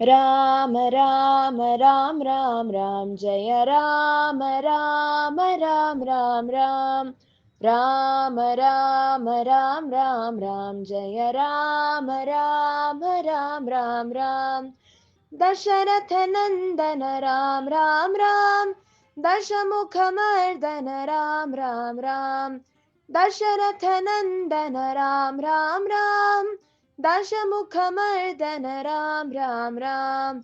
राम राम राम राम राम जय राम राम राम राम राम राम राम राम राम राम जय राम राम राम राम राम दशरथ नन्दन राम राम राम दशमुखमर्दन राम राम राम दशरथ नन्दन राम राम राम दशमुखमर्दन राम राम राम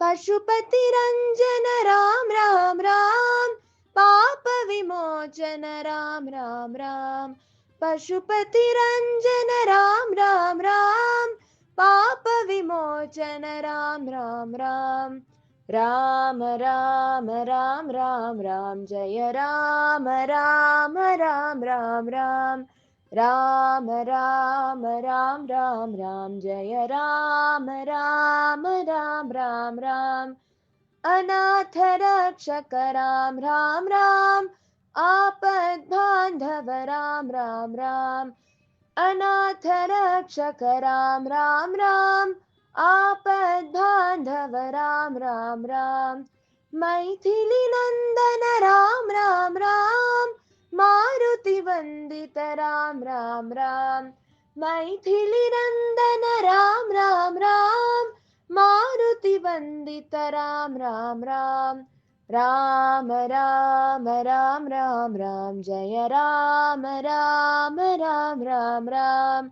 पशुपतिरञ्जन राम राम राम पापविमोचन राम राम राम पशुपतिरञ्जन राम राम राम पापविमोचन राम राम राम राम राम राम राम राम जय राम राम राम राम राम राम राम राम राम राम जय राम राम राम राम राम अनाथ रक्षक राम राम राम आपद बांधव राम राम राम अनाथ रक्षक राम राम राम आपद बांधव राम राम राम मैथिली नंदन वंदित राम राम राम मैथिली नंदन राम राम राम मारुति वंदित राम राम राम राम राम राम राम राम जय राम राम राम राम राम